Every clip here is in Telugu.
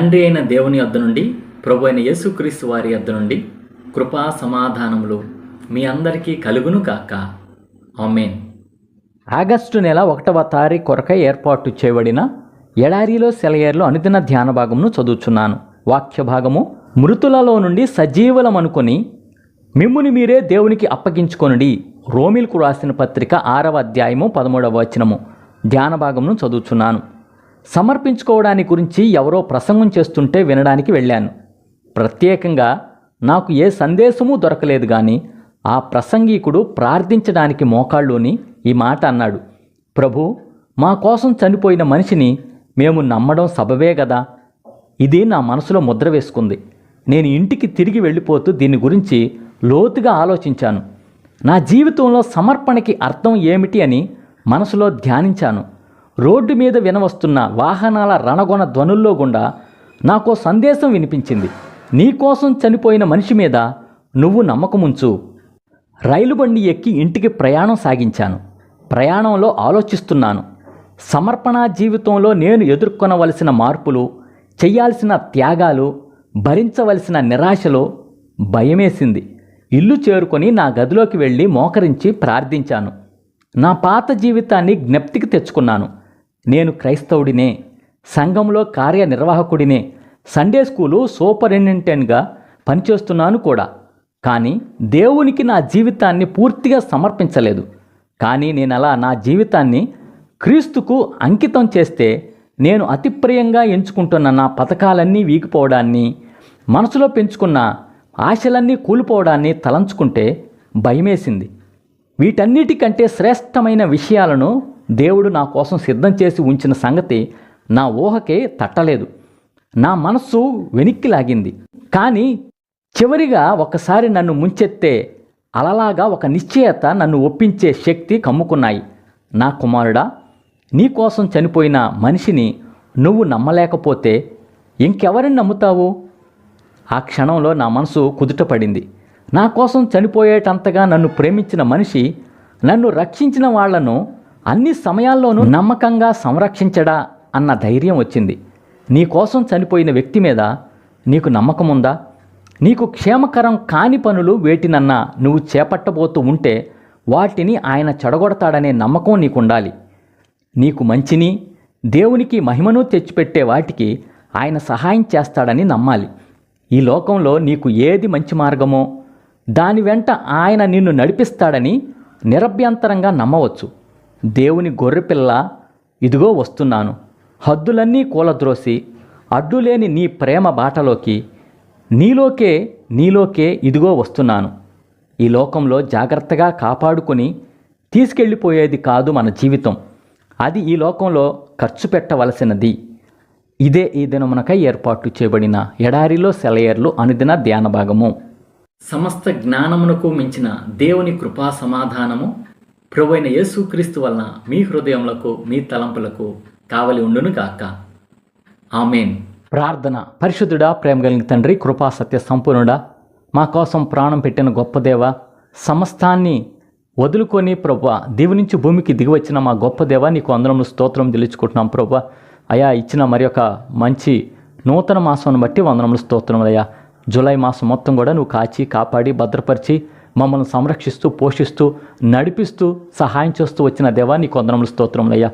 తండ్రి అయిన దేవుని యొద్ద నుండి ప్రభు అయిన యేసుక్రీస్తు వారి యొద్ద నుండి కృపా సమాధానములు మీ అందరికీ కలుగును కాక ఆమెన్. ఆగస్టు నెల ఒకటవ తారీఖు కొరకై ఏర్పాటు చేయబడిన ఎడారిలో సెలయేర్లో అనుదిన ధ్యాన భాగమును చదువుచున్నాను. వాక్య భాగము మృతులలో నుండి సజీవులమనుకొని మిమ్ముని మీరే దేవునికి అప్పగించుకొనుడి. రోమిల్కు రాసిన పత్రిక ఆరవ అధ్యాయము పదమూడవ వచనము ధ్యాన భాగమును చదువుచున్నాను. సమర్పించుకోవడానికి గురించి ఎవరో ప్రసంగం చేస్తుంటే వినడానికి వెళ్ళాను. ప్రత్యేకంగా నాకు ఏ సందేశమూ దొరకలేదు కానీ ఆ ప్రసంగికుడు ప్రార్థించడానికి మోకాళ్ళుని ఈ మాట అన్నాడు. ప్రభు మా కోసం చనిపోయిన మనిషిని మేము నమ్మడం సబబే కదా ఇది నా మనసులో ముద్ర వేసుకుంది. నేను ఇంటికి తిరిగి వెళ్ళిపోతూ దీని గురించి లోతుగా ఆలోచించాను. నా జీవితంలో సమర్పణకి అర్థం ఏమిటి అని మనసులో ధ్యానించాను. రోడ్డు మీద వినవస్తున్న వాహనాల రణగొణ ధ్వనుల్లో గుండా నాకో సందేశం వినిపించింది. నీకోసం చనిపోయిన మనిషి మీద నువ్వు నమ్మకముంచు. రైలు బండి ఎక్కి ఇంటికి ప్రయాణం సాగించాను. ప్రయాణంలో ఆలోచిస్తున్నాను. సమర్పణ జీవితంలో నేను ఎదుర్కొనవలసిన మార్పులు చేయాల్సిన త్యాగాలు భరించవలసిన నిరాశలో భయమేసింది. ఇల్లు చేరుకొని నా గదిలోకి వెళ్ళి మోకరించి ప్రార్థించాను. నా పాత జీవితాన్ని జ్ఞప్తికి తెచ్చుకున్నాను. నేను క్రైస్తవుడినే సంఘంలో కార్యనిర్వాహకుడినే సండే స్కూలు సూపరింటెండెంట్గా పనిచేస్తున్నాను కూడా. కానీ దేవునికి నా జీవితాన్ని పూర్తిగా సమర్పించలేదు. కానీ నేను అలా నా జీవితాన్ని క్రీస్తుకు అంకితం చేస్తే నేను అతి ప్రియంగా ఎంచుకుంటున్న నా పథకాలన్నీ వీగిపోవడాన్ని మనసులో పెంచుకున్న ఆశలన్నీ కూలిపోవడాన్ని తలంచుకుంటే భయమేసింది. వీటన్నిటికంటే శ్రేష్టమైన విషయాలను దేవుడు నా కోసం సిద్ధం చేసి ఉంచిన సంగతి నా ఊహకే తట్టలేదు. నా మనస్సు వెనక్కి లాగింది. కానీ చివరిగా ఒకసారి నన్ను ముంచెత్తే అలలాగా ఒక నిశ్చయత నన్ను ఒప్పించే శక్తి కమ్ముకున్నాయి. నా కుమారుడా నీకోసం చనిపోయిన మనిషిని నువ్వు నమ్మలేకపోతే ఇంకెవరిని నమ్ముతావు? ఆ క్షణంలో నా మనసు కుదుటపడింది. నా కోసం చనిపోయేటంతగా నన్ను ప్రేమించిన మనిషి నన్ను రక్షించిన వాళ్ళను అన్ని సమయాల్లోనూ నమ్మకంగా సంరక్షించడా అన్న ధైర్యం వచ్చింది. నీ కోసం చనిపోయిన వ్యక్తి మీద నీకు నమ్మకం ఉందా నీకు క్షేమకరం కాని పనులు వేటినన్నా నువ్వు చేపట్టబోతూ ఉంటే వాటిని ఆయన చెడగొడతాడనే నమ్మకం నీకుండాలి. నీకు మంచిని దేవునికి మహిమను తెచ్చిపెట్టే వాటికి ఆయన సహాయం చేస్తాడని నమ్మాలి. ఈ లోకంలో నీకు ఏది మంచి మార్గమో దాని వెంట ఆయన నిన్ను నడిపిస్తాడని నిరభ్యంతరంగా నమ్మవచ్చు. దేవుని గొర్రెపిల్ల ఇదిగో వస్తున్నాను. హద్దులన్నీ కూలద్రోసి అడ్డులేని నీ ప్రేమ బాటలోకి నీలోకే నీలోకే ఇదిగో వస్తున్నాను. ఈ లోకంలో జాగ్రత్తగా కాపాడుకొని తీసుకెళ్ళిపోయేది కాదు మన జీవితం. అది ఈ లోకంలో ఖర్చు పెట్టవలసినది. ఇదే ఈ దినమునకై ఏర్పాటు చేయబడిన ఎడారిలో సెలయర్లు అనుదిన ధ్యాన భాగము సమస్త జ్ఞానమునకు మించిన దేవుని కృపా సమాధానము ప్రభు అయిన యేసుక్రీస్తు వలన మీ హృదయములకు మీ తలంపులకు కావలి ఉండును గాక. ఆమెన్. ప్రార్థన పరిశుద్ధుడా ప్రేమ కలిగిన తండ్రి కృపా సత్య సంపూర్ణుడా మా కోసం ప్రాణం పెట్టిన గొప్ప దేవ సమస్తాన్ని వదులుకొని ప్రభా దీవి నుంచి భూమికి దిగివచ్చిన మా గొప్ప దేవ నీకు అందరం స్తోత్రం తెలుచుకుంటున్నాం ప్రభా అయా ఇచ్చిన మరి ఒక మంచి నూతన మాసం బట్టి వందనములు స్తోత్రములయ్యా జూలై మాసం మొత్తం కూడా నువ్వు కాచి కాపాడి భద్రపరిచి మమ్మల్ని సంరక్షిస్తూ పోషిస్తూ నడిపిస్తూ సహాయం చేస్తూ వచ్చిన దేవా నీకు వందనములు స్తోత్రములయ్యా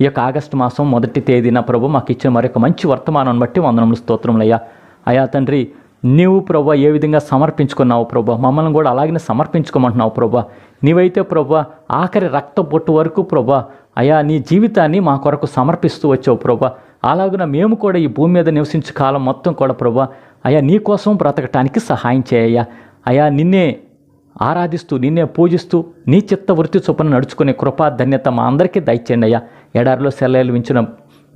ఈ యొక్క ఆగస్టు మాసం మొదటి తేదీన ప్రభు మాకు ఇచ్చిన మరొక మంచి వర్తమానం బట్టి వందనములు స్తోత్రములయ్యా అయా తండ్రి నీవు ప్రభు ఏ విధంగా సమర్పించుకున్నావు ప్రభు? మమ్మల్ని కూడా అలాగనే సమర్పించుకోమంటున్నావు ప్రభు. నీవైతే ప్రభు ఆఖరి రక్త బొట్టు వరకు ప్రభు అయా నీ జీవితాన్ని మా కొరకు సమర్పిస్తూ వచ్చావు ప్రభు. అలాగున మేము కూడా ఈ భూమి మీద నివసించే కాలం మొత్తం కూడా ప్రభు అయా నీ కోసం బ్రతకటానికి సహాయం చేయయ్యా అయా నిన్నే ఆరాధిస్తూ నిన్నే పూజిస్తూ నీ చిత్త వృత్తి చొప్పున నడుచుకునే కృపా ధన్యత మా అందరికీ దయచేయండి అయ్యా. ఎడారిలో సెలవులు వించిన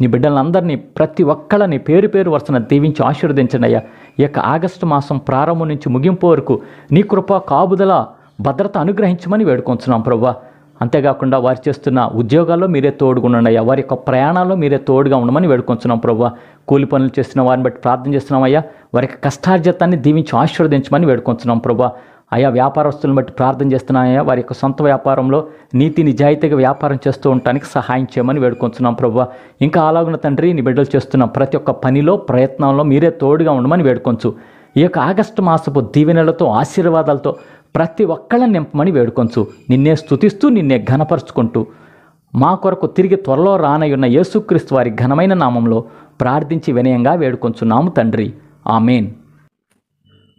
నీ బిడ్డలందరినీ ప్రతి ఒక్కళ్ళని పేరు పేరు వరుసన దీవించి ఆశీర్వదించండి అయ్యా. ఈ యొక్క ఆగస్టు మాసం ప్రారంభం నుంచి ముగింపు వరకు నీ కృప కాపుదల భద్రత అనుగ్రహించమని వేడుకొంచున్నాం ప్రభా అంతేకాకుండా వారు చేస్తున్న ఉద్యోగాల్లో మీరే తోడుగుండండి అయ్యా. వారి యొక్క ప్రయాణాల్లో మీరే తోడుగా ఉండమని వేడుకొంచున్నాం ప్రభా కూలి పనులు చేస్తున్న వారిని బట్టి ప్రార్థన చేస్తున్నాం అయ్యా. వారి యొక్క కష్టార్జితాన్ని దీవించి ఆశీర్వదించమని వేడుకొంచున్నాం ప్రభా ఆయా వ్యాపారస్తులను బట్టి ప్రార్థన చేస్తున్నాయా వారి యొక్క సొంత వ్యాపారంలో నీతి నిజాయితీగా వ్యాపారం చేస్తూ ఉండటానికి సహాయం చేయమని వేడుకొంచున్నాం ప్రభు ఇంకా అలాగున్న తండ్రి నీ బిడ్డలు చేస్తున్న ప్రతి ఒక్క పనిలో ప్రయత్నంలో మీరే తోడుగా ఉండమని వేడుకొంచు. ఈ యొక్క ఆగస్టు మాసపు దీవెనలతో ఆశీర్వాదాలతో ప్రతి ఒక్కళ్ళని నింపమని వేడుకొంచు. నిన్నే స్తుతిస్తూ నిన్నే ఘనపరుచుకుంటూ. మా కొరకు తిరిగి త్వరలో రానయ్యున్న యేసుక్రీస్తు వారి ఘనమైన నామంలో ప్రార్థించి వినయంగా వేడుకొంచున్నాము తండ్రి. ఆమెన్.